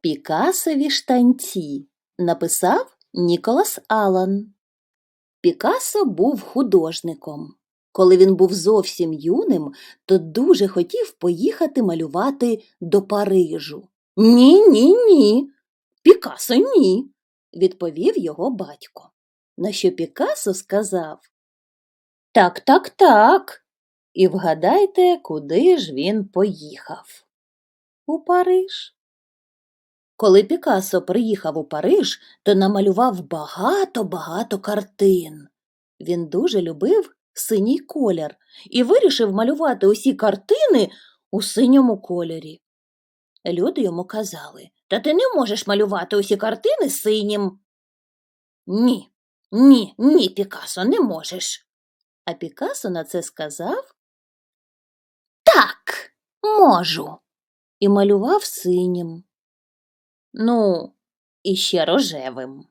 Пікасові штанці написав Ніколас Алан. Пікассо був художником. Коли він був зовсім юним, то дуже хотів поїхати малювати до Парижу. Ні, ні, ні. Пікасо ні, відповів його батько. На що Пікассо сказав Так, так, так. І вгадайте, куди ж він поїхав? У Париж. Коли Пікассо приїхав у Париж, то намалював багато-багато картин. Він дуже любив синій колір і вирішив малювати усі картини у синьому кольорі. Люди йому казали, та ти не можеш малювати усі картини синім. Ні, ні, ні, Пікасо, не можеш. А Пікасо на це сказав Так, можу. І малював синім. Ну, і ще рожевим.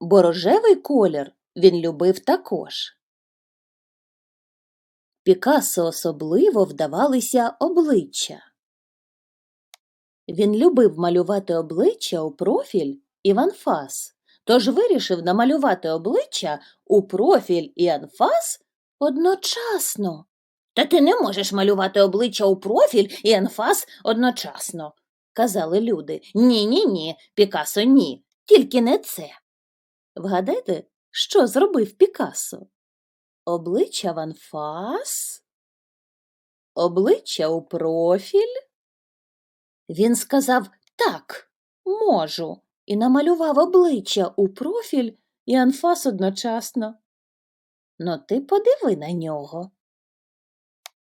Бо рожевий колір він любив також. Пікассо особливо вдавалися обличчя. Він любив малювати обличчя у профіль і в анфас, тож вирішив намалювати обличчя у профіль і анфас одночасно. Та ти не можеш малювати обличчя у профіль і анфас одночасно, казали люди. Ні, ні, ні, Пікасо, ні, тільки не це. Вгадайте, що зробив Пікассо? Обличчя в анфас? Обличчя у профіль? Він сказав так, можу, і намалював обличчя у профіль і анфас одночасно. Ну ти подиви на нього.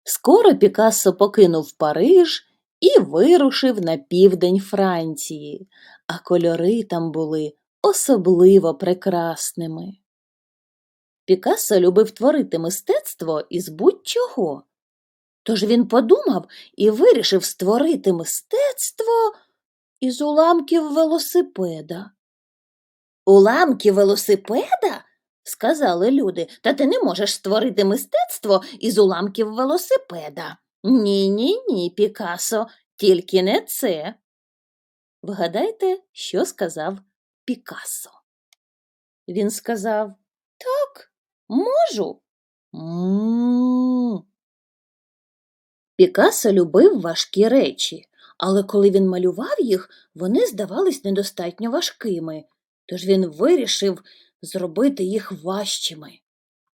Скоро Пікассо покинув Париж і вирушив на південь Франції, а кольори там були особливо прекрасними. Пікассо любив творити мистецтво із будь-чого. Тож він подумав і вирішив створити мистецтво із уламків велосипеда. Уламки велосипеда? сказали люди, та ти не можеш створити мистецтво із уламків велосипеда. Ні, ні, ні, Пікасо, тільки не це. Вгадайте, що сказав Пікассо. Він сказав Так, можу. М. Пікассо любив важкі речі, але коли він малював їх, вони здавались недостатньо важкими, тож він вирішив зробити їх важчими.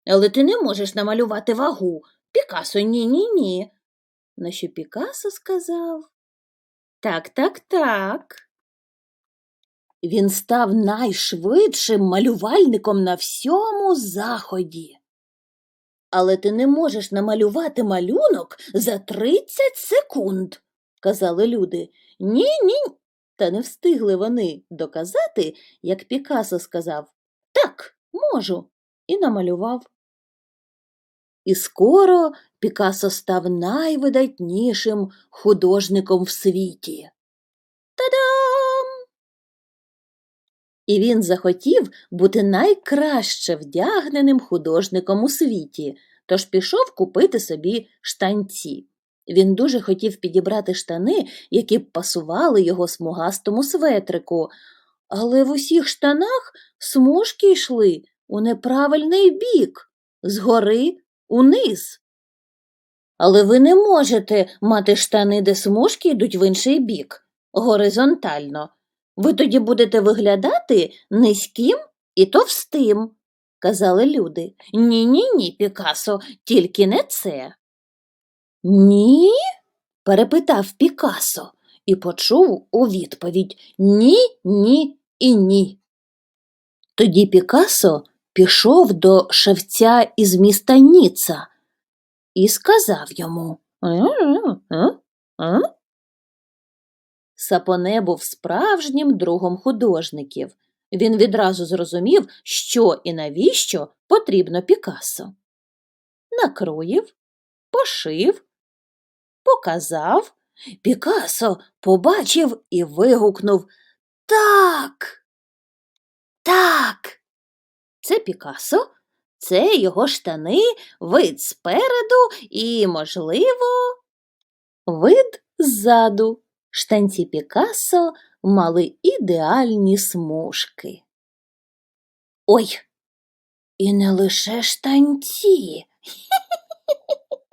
Але ти не можеш намалювати вагу. Пікасо, ні, ні, ні. На що Пікасо сказав Так, так, так. Він став найшвидшим малювальником на всьому заході. Але ти не можеш намалювати малюнок за 30 секунд, казали люди. Ні, ні. Та не встигли вони доказати, як Пікасо сказав Так, можу, і намалював. І скоро Пікасо став найвидатнішим художником в світі. Та-дам! І він захотів бути найкраще вдягненим художником у світі, тож пішов купити собі штанці. Він дуже хотів підібрати штани, які б пасували його смугастому светрику, але в усіх штанах смужки йшли у неправильний бік, згори униз. Але ви не можете мати штани, де смужки йдуть в інший бік, горизонтально. Ви тоді будете виглядати низьким і товстим, казали люди. Ні, ні, ні, Пікасо, тільки не це. Ні? перепитав Пікасо і почув у відповідь Ні, ні і ні. Тоді Пікасо пішов до шевця із міста Ніца і сказав йому. Сапоне був справжнім другом художників. Він відразу зрозумів, що і навіщо потрібно Пікассо. Накроїв, пошив, показав. Пікассо побачив і вигукнув Так. Так. Це Пікасо, це його штани, вид спереду і, можливо, вид ззаду. Штанці Пікасо мали ідеальні смужки. Ой, і не лише штанці.